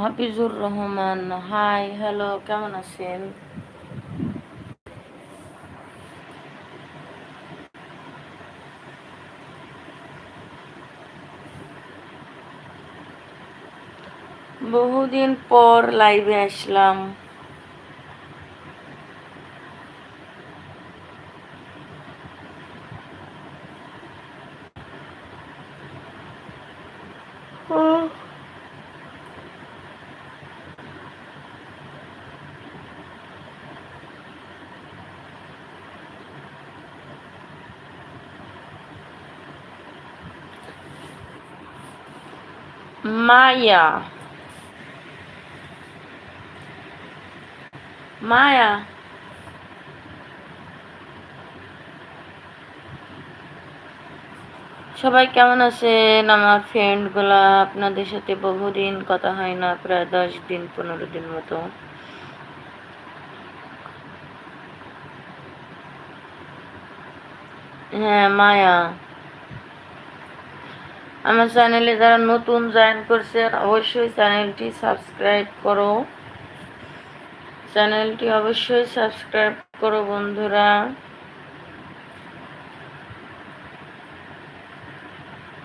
Hafizur Rahman hi hello কেমন আছেন? বহুদিন পর লাইভে আসলাম। মায়া। মায়া। সবাই কেমন আছেন? আমার ফ্রেন্ডগুলা আপনাদের সাথে বহুদিন কথা হয় না, প্রায় দশ দিন, পনেরো দিন মতো। হ্যাঁ মায়া। আমার চ্যানেলে যারা নতুন জয়েন করছে, অবশ্যই চ্যানেলটি সাবস্ক্রাইব করো। চ্যানেলটি অবশ্যই সাবস্ক্রাইব করো, বন্ধুরা।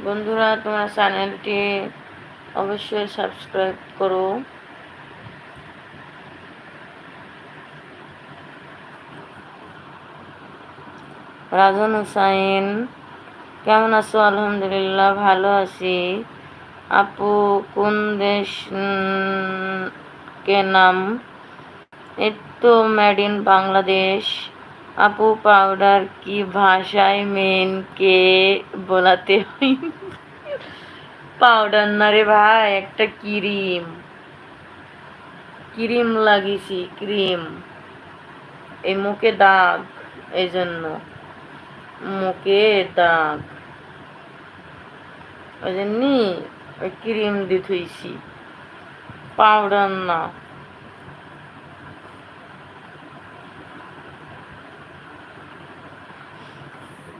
বন্ধুরা, তোমার চ্যানেলটি অবশ্যই সাবস্ক্রাইব করো। রাজন হুসাইন কেমন আছো? আলহামদুলিল্লাহ, ভালো আছি। আপু, কোন দেশ কে নাম? এই তো মেড ইন বাংলাদেশ। আপু পাউডার কি ভাষায় মেন কে বলাতে হয়? পাউডার না রে ভাই, একটা ক্রিম। ক্রিম লাগিয়েছি, ক্রিম। এই মুখে দাগ, এই জন্য। মুখে দাগ। ওই জন্যই ওই ক্রিম দিয়ে থইছি। পাউডার না।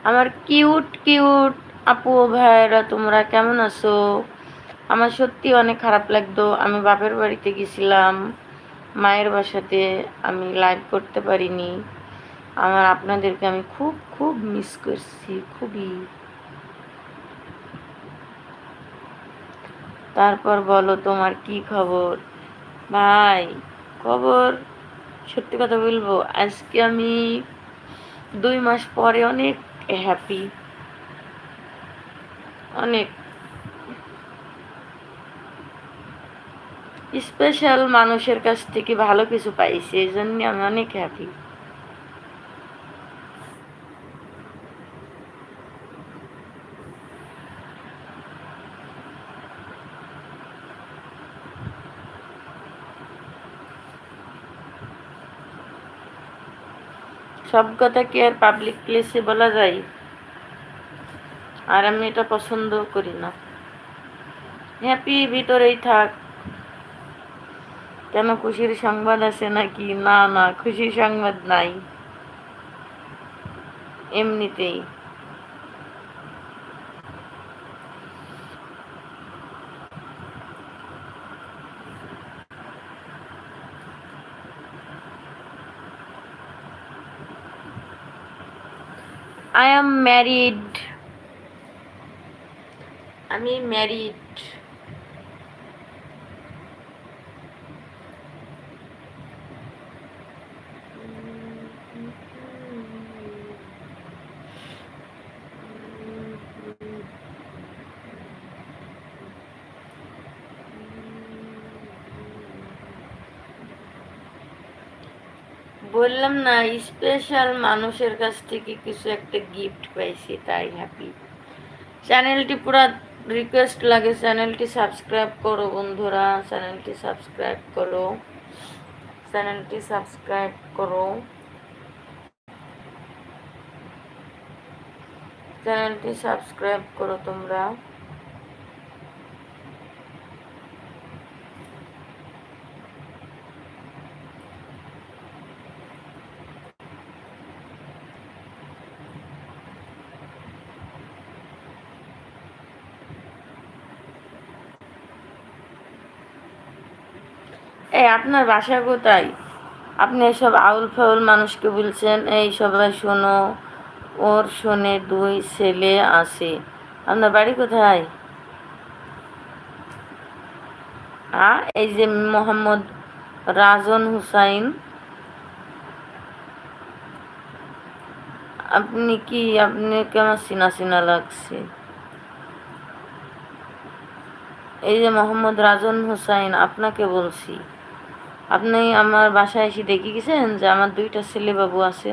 আমার কিউট কিউট আপু ভাইরা তোমরা কেমন আছো? আমার সত্যি অনেক খারাপ লাগতো। আমি বাপের বাড়িতে গেছিলাম। মায়ের বাসাতে আমি লাইভ করতে পারিনি। আমার আপনাদেরকে আমি খুব খুব মিস করছি। খুবই। তারপর বলো তোমার কি খবর? ভাই, খবর, সত্যি কথা বলব, আজকে আমি দুই মাস পরে অনেক হ্যাপি অনেক স্পেশাল মানুষের কাছ থেকে ভালো কিছু পাইছি, এই জন্য আমি অনেক হ্যাপি সব কথা কি আর পাবলিক প্লেসে বলা যায়? আর আমি এটা পছন্দ করি না। হ্যাপি ভিতরেই থাক। কেন খুশির সংবাদ আছে নাকি? না না, খুশির সংবাদ নাই। এমনিতেই। আই এম ম্যারিড আমি ম্যারিড বললাম না স্পেশাল মানুষের কাছ থেকে কিছু একটা গিফট পাইছি, তাই হ্যাপি চ্যানেলটি পুরো রিকোয়েস্ট লাগে চ্যানেলটি সাবস্ক্রাইব করো বন্ধুরা চ্যানেলটি সাবস্ক্রাইব করো চ্যানেলটি সাবস্ক্রাইব করো। চ্যানেলটি সাবস্ক্রাইব করো তোমরা। এই, আপনার বাসা কোথায়? আপনি এসব আউল ফাউল মানুষকে বলছেন, এই সবাই শোনো, ওর শোনে দুই ছেলে আছে। আপনার বাড়ি কোথায়? হ্যাঁ এই যে মোহাম্মদ রাজন হুসাইন। আপনি কি, আপনি কেমন চিনা চিনা লাগছে? এই যে মোহাম্মদ রাজন হুসাইন, আপনাকে বলছি। আপনি আমার বাসায় এসে দেখে গেছেন যে আমার দুইটা ছেলে বাবু আছে।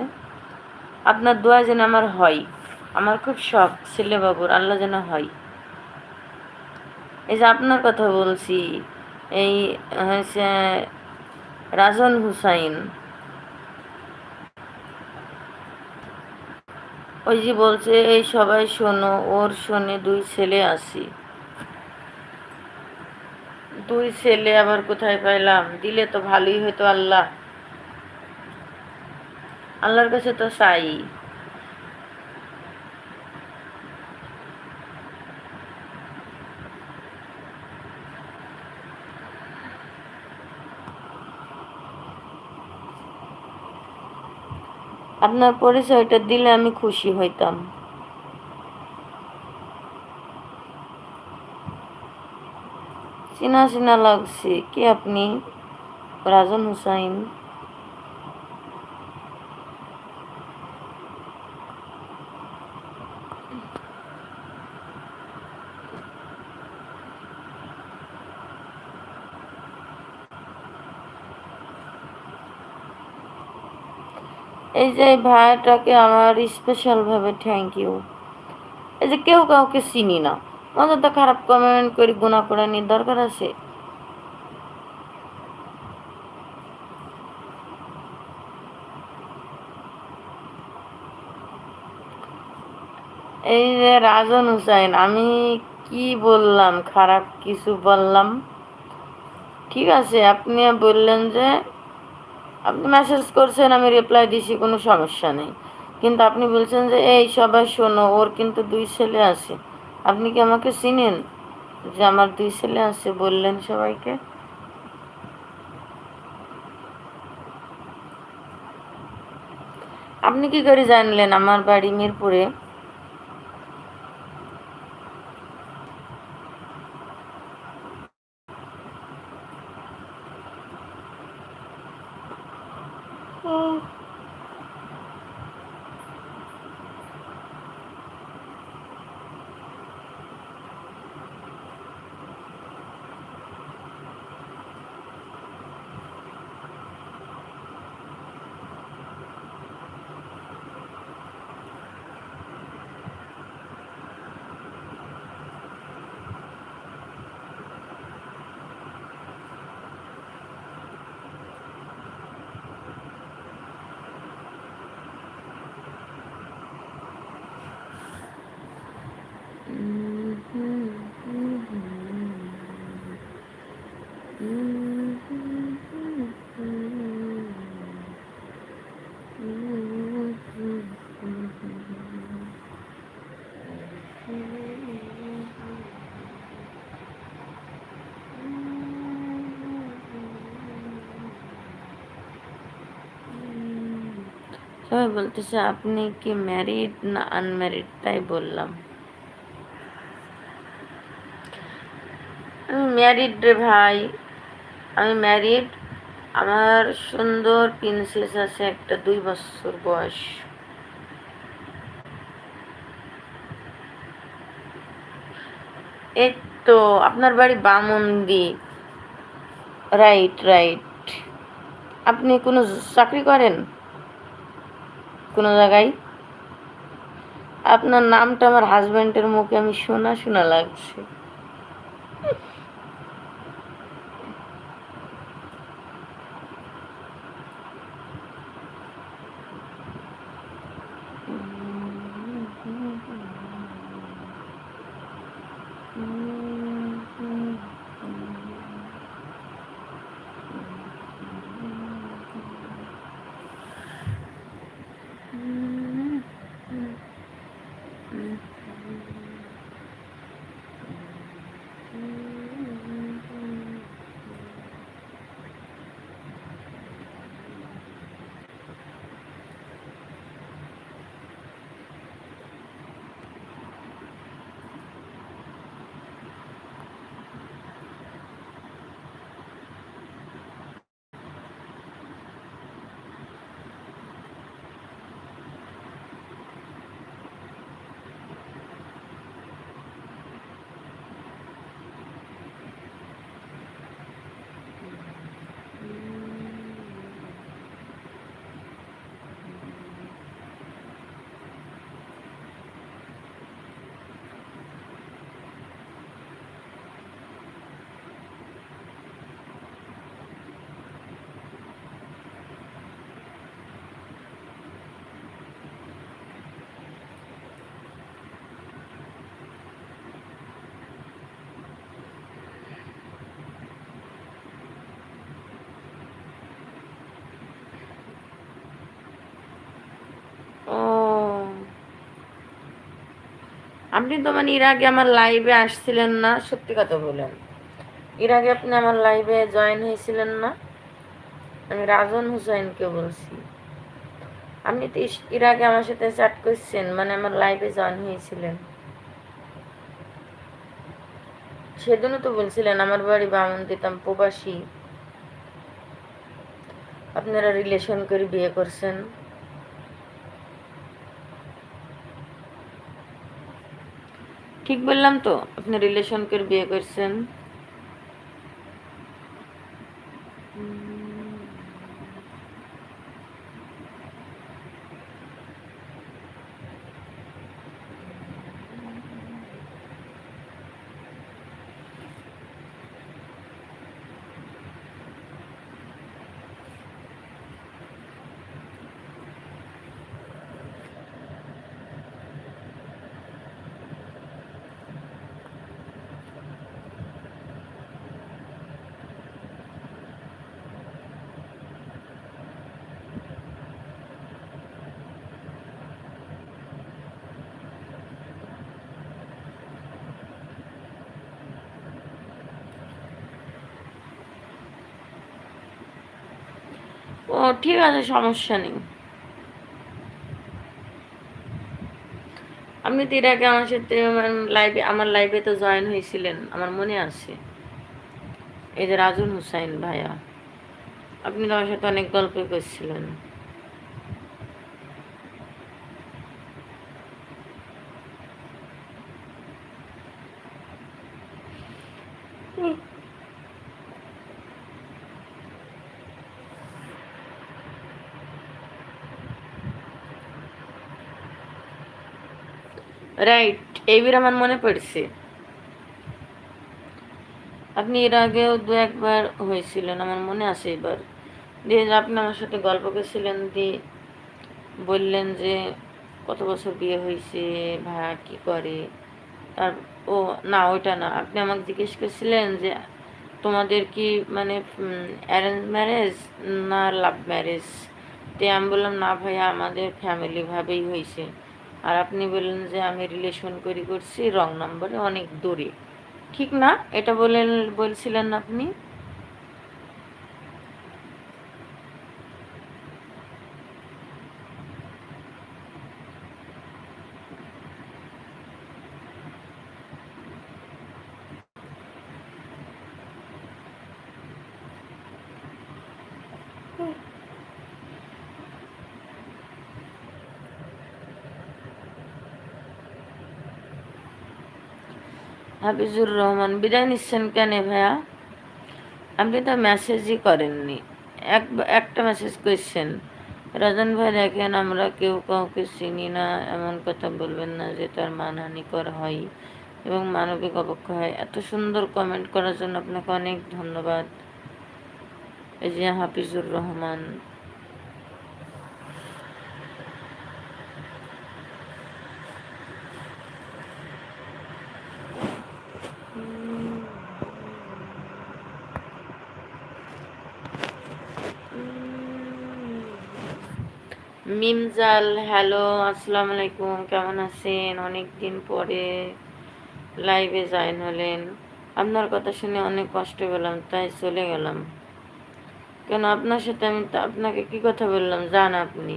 আপনার দোয়া যেন আমার হয়। আমার খুব শখ ছেলে বাবুর আল্লাহ যেন হয়। এই যে আপনার কথা বলছি, এই হয়েছে রাজন হুসাইন। ওই যে বলছে, এই সবাই শোনো, ওর শোনে দুই ছেলে আছি। দুই ছেলে আবার কোথায় পাইলাম? দিলে তো ভালোই হতো আল্লাহ। আল্লাহর কাছে তো চাই। আপনার পরিচয়টা দিলে আমি খুশি হইতাম। চিনা চিনা লাগছে। কি আপনি? রাজন হুসাইন। এই যে ভাইয়াটাকে আমার স্পেশালভাবে থ্যাংক ইউ এই যে কেউ কাউকে চিনি না। তো খারাপ কমেন্ট করি গুণা করে নিয়ে দরকার আছে। এই যে রাজন হুসাইন, আমি কি বললাম? খারাপ কিছু বললাম? ঠিক আছে, আপনি বললেন যে, আপনি মেসেজ করছেন, আমি রিপ্লাই দিছি, কোনো সমস্যা নেই। কিন্তু আপনি বলছেন যে, এই সবাই শোনো, ওর কিন্তু দুই ছেলে আছে। আপনি কি আমাকে চিনেন? যে আমার দুই ছেলে আছে, বললেন সবাইকে। আপনি কি করে জানলেন আমার বাড়ি মিরপুরে? সবাই বলতেছে আপনি কি ম্যারিড না আনম্যারিড তাই বললাম। আমি ম্যারিড রে ভাই। আমি ম্যারিড আমার সুন্দর প্রিন্সেস আছে একটা দুই বছর বয়স। এই তো, আপনার বাড়ি বামন্দি রাইট রাইট আপনি কোনো চাকরি করেন? কোনো জায়গায়। আপনার নামটা আমার হাজব্যান্ডের মুখে আমি শোনা শোনা লাগছে। আপনি তো মানে এর আগে আমার লাইভে আসছিলেন না, সত্যি কথা বলেন। এর আগে আপনি আমার লাইভে জয়েন হয়েছিলেন না। আমি রাজন হুসাইনকে বলছি। আপনি তো এর আগে আমার সাথে চ্যাট করছেন মানে আমার লাইভে জয়েন হয়েছিলেন। সেদিনও তো বলছিলেন, আমার বাড়ি বামন দিতাম প্রবাসী। আপনারা রিলেশন করে বিয়ে করছেন। ঠিক বললাম তো আপনি রিলেশন করে বিয়ে করছেন? ও, ঠিক আছে, সমস্যা নেই। আপনি তো এর আগে আমার সাথে লাইভে আমার লাইভে তো জয়েন হয়েছিলেন, আমার মনে আছে। এই যে রাজুল হুসাইন ভাইয়া, আপনি তো আমার সাথে অনেক গল্প করছিলেন। রাইট এইবার আমার মনে পড়ছে। আপনি এর আগেও দু একবার হয়েছিলেন, আমার মনে আছে এবার। দিয়ে আপনি আমার সাথে গল্প করছিলেন দিয়ে বললেন যে কত বছর বিয়ে হয়েছে ভাইয়া কি করে? তার ও, না, ওইটা না। আপনি আমাকে জিজ্ঞেস করছিলেন যে তোমাদের কি মানে অ্যারেঞ্জ ম্যারেজ না লাভ ম্যারেজ তে আমি বললাম, না ভাইয়া, আমাদের ফ্যামিলিভাবেই হয়েছে। আর আপনি বললেন যে আমি রিলেশন করি, করছি, রং নম্বরে অনেক দূরে। ঠিক না? এটা বলেন, বলছিলেন আপনি? হাফিজুর রহমান, বিদায় নিচ্ছেন কেন ভাইয়া? আপনি তো মেসেজই করেননি। এক, একটা মেসেজ করছেন রাজন ভাই দেখেন, আমরা কেউ কাউকে চিনি না, এমন কথা বলবেন না যে তার মানহানিকর হয় এবং মানবিক অবক্ষয় হয়। এত সুন্দর কমেন্ট করার জন্য আপনাকে অনেক ধন্যবাদ। এই যে হাফিজুর রহমান মিমজাল, হ্যালো, আসসালাম আলাইকুম, কেমন আছেন? অনেক দিন পরে লাইভে জয়েন হলেন। আপনার কথা শুনে অনেক কষ্ট পেলাম, তাই চলে গেলাম। কেন, আপনার সাথে আমি আপনাকে কি কথা বললাম, জান আপনি।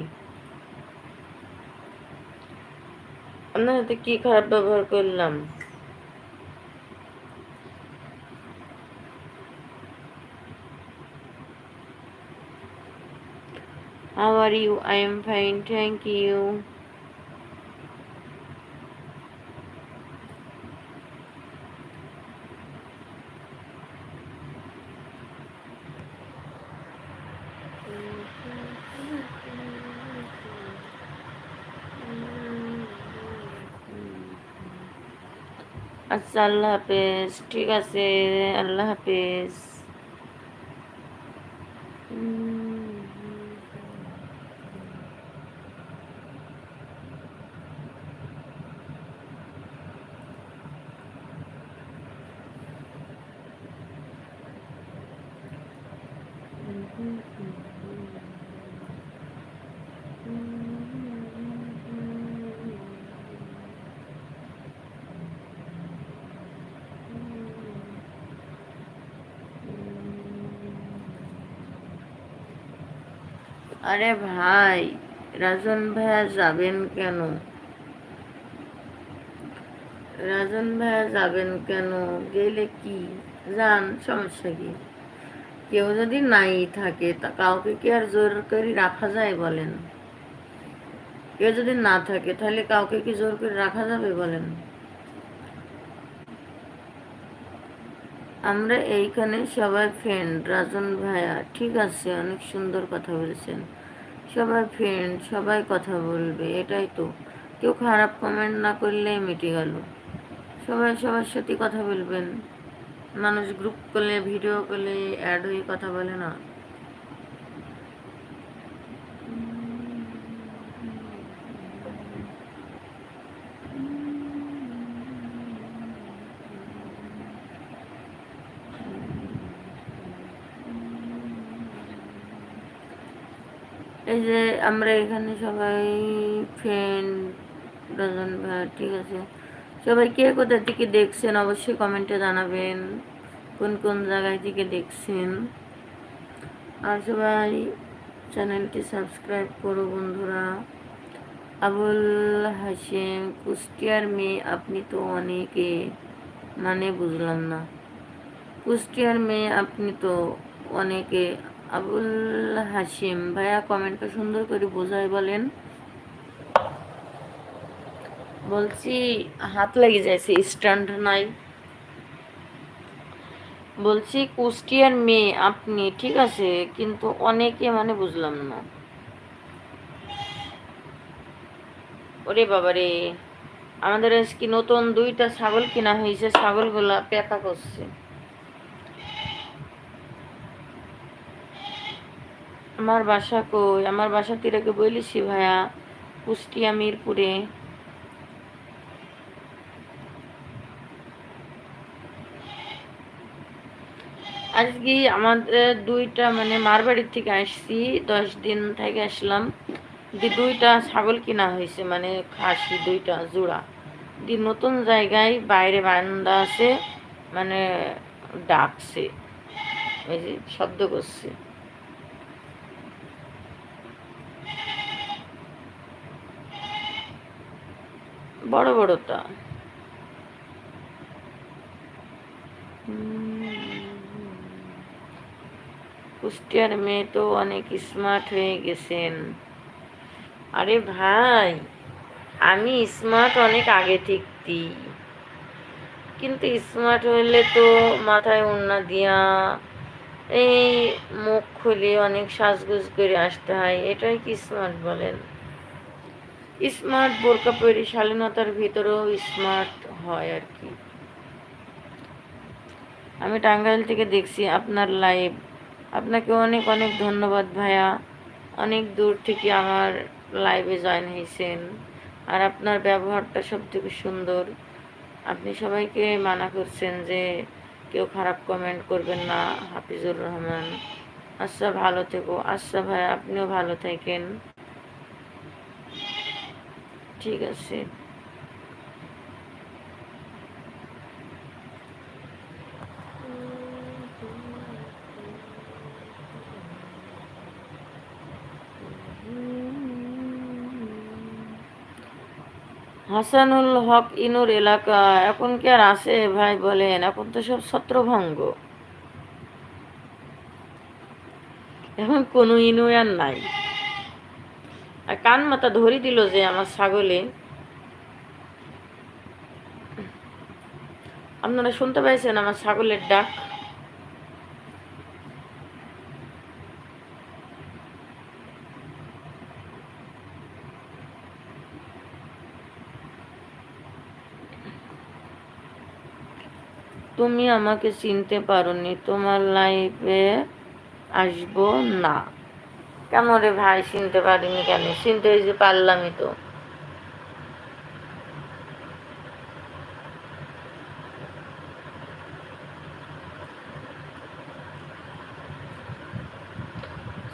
আপনার সাথে কি খারাপ ব্যবহার করলাম? How are you? I am fine, thank you. আচ্ছা আল্লাহ হাফেজ ঠিক আছে আল্লাহ হাফেজ আরে ভাই, রাজন ভাইয়া যাবেন কেন? রাজন ভাইয়া যাবেন কেন? গেলে কি? যান, সমস্যা কি? কেউ যদি নাই থাকে, তা কাউকে কি আর জোর করে রাখা যায় বলেন? কেউ যদি না থাকে, তাহলে কাউকে কি জোর করে রাখা যাবে বলেন? আমরা এইখানে সবাই ফ্রেন্ড রাজন ভাইয়া, ঠিক আছে, অনেক সুন্দর কথা বলেছেন। সবাই ফ্রেন্ড সবাই কথা বলবে, এটাই তো। কেউ খারাপ কমেন্ট না করলেই মিটে গেল। সবাই সবার সাথে কথা বলবেন। মানুষ গ্রুপ করলে ভিডিও করলে অ্যাড হয়ে কথা বলে না। এই যে আমরা এখানে সবাই ফ্রেন্ড ডজন ভাই, ঠিক আছে। সবাই কে কোথা থেকে দেখছেন, অবশ্যই কমেন্টে জানাবেন। কোন কোন জায়গায় থেকে দেখছেন। আর সবাই চ্যানেলটি সাবস্ক্রাইব করো বন্ধুরা। আবুল হাসিম কুষ্টিয়ার মেয়ে, আপনি তো অনেকে মানে বুঝলাম না। কুষ্টিয়ার মেয়ে, আপনি তো অনেকে আবুল হাসিম ভাইয়া কমেন্টটা সুন্দর করে বোঝায় বলেন। বলছি, হাত লেগে যাইছে স্ট্যান্ড নাই। বলছি, কুষ্টিয়ার মেয়ে, আপনি, ঠিক আছে, কিন্তু অনেকে মানে বুঝলাম না। ওরে বাবারে, আমাদের আজকে নতুন দুইটা ছাগল কিনা হয়েছে, ছাগলগুলা পেকা করছে। আমার বাসা কই? আমার বাসা তীরাকে বলেছি ভাইয়া, কুষ্টিয়া, মিরপুরে। আজকে আমাদের দুইটা মানে মারবাড়ির থেকে আসছি, দশ দিন থেকে আসলাম। দি দুইটা ছাগল কিনা হয়েছে মানে খাসি দুইটা, জোড়া। দি নতুন জায়গায় বাইরে বারান্দা আছে মানে ডাকছে ওই যে শব্দ করছে। বড় বড়টা। কুষ্টিয়ার মেয়ে তো অনেক স্মার্ট হয়ে গেছেন। আরে ভাই, আমি স্মার্ট অনেক আগে ঠিকতি কিন্তু স্মার্ট হইলে তো মাথায় উন্না দিয়া এই মুখ খুলে অনেক সাজগুজ করে আসতে হয়। এটাই কি স্মার্ট বলেন? স্মার্ট বোরকা পরি, শালীনতার ভিতরেও স্মার্ট হয় আর কি। আমি টাঙ্গাইল থেকে দেখছি আপনার লাইভ আপনাকে অনেক অনেক ধন্যবাদ ভাইয়া। অনেক দূর থেকে আমার লাইভে জয়েন হয়েছেন। আর আপনার ব্যবহারটা সব থেকে সুন্দর। আপনি সবাইকে মানা করছেন যে কেউ খারাপ কমেন্ট করবেন না, হাফিজুর রহমান। আচ্ছা ভালো থেকো। আচ্ছা ভাই আপনিও ভালো থাকেন। ঠিক আছে। হাসানুল হক ইনুর এলাকা, এখন কি আর আছে? ভাই বলেন, এখন তো সব ছত্রভঙ্গ। এখন কোনো ইনু আর নাই। কান মাথা ধরি দিল যে আমার ছাগলে। আপনারা শুনতে পাইছেন আমার ছাগলের ডাক? তুমি আমাকে চিনতে পারোনি, তোমার লাইফে আসব না। কেন রে ভাই, চিনতে পারিনি কেন? চিনতে যে পারলামই তো।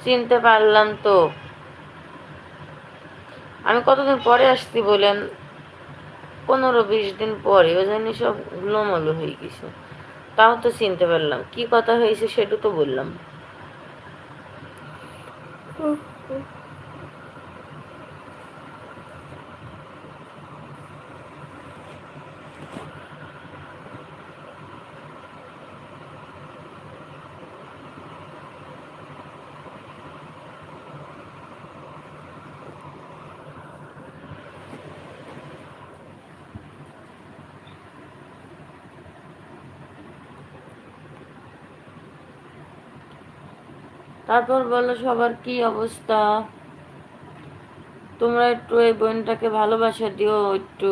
চিনতে পারলাম তো। আমি কতদিন পরে আসছি বলেন? পনেরো বিশ দিন পরে ওই জন্য সব গুলোমলো হয়ে গেছে। তাও তো চিনতে পারলাম। কি কথা হয়েছে সেটা তো বললাম। Oh. তারপর বলো সবার কি অবস্থা? তোমরা একটু এই বোনটাকে ভালোবাসা দিও একটু।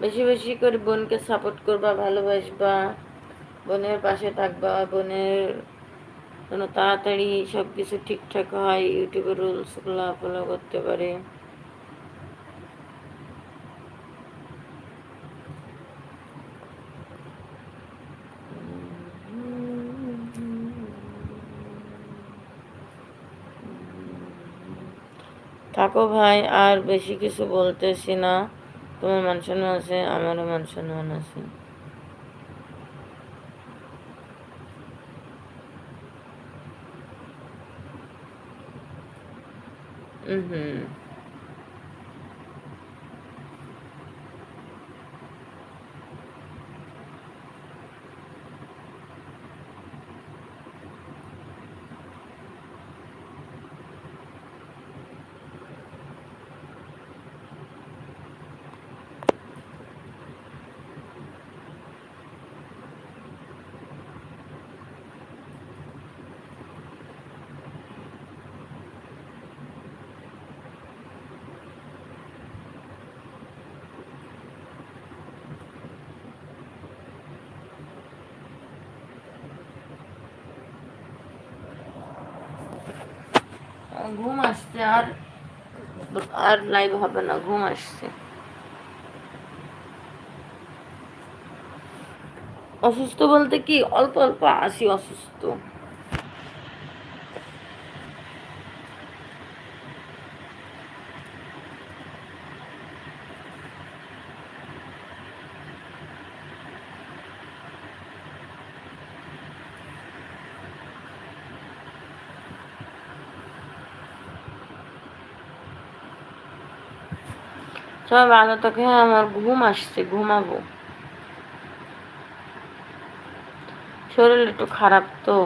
বেশি বেশি করে বোনকে সাপোর্ট করবা, ভালোবাসবা, বোনের পাশে থাকবা, বোনের যেন তাড়াতাড়ি সব কিছু ঠিকঠাক হয় ইউটিউবের রুলসগুলো ফলো করতে পারে। থাকো ভাই, আর বেশি কিছু বলতেছি না। তোমার মান সম্মান আছে, আমারও মান সম্মান আছে। হুম। ঘুম আসছে আর আর লাইভ হবে না, ঘুম আসছে। অসুস্থ বলতে কি, অল্প অল্প আসি অসুস্থ। সবাই ভালো থাকে আমার ঘুম আসছে ঘুমাবো। শরীর একটু খারাপ তো।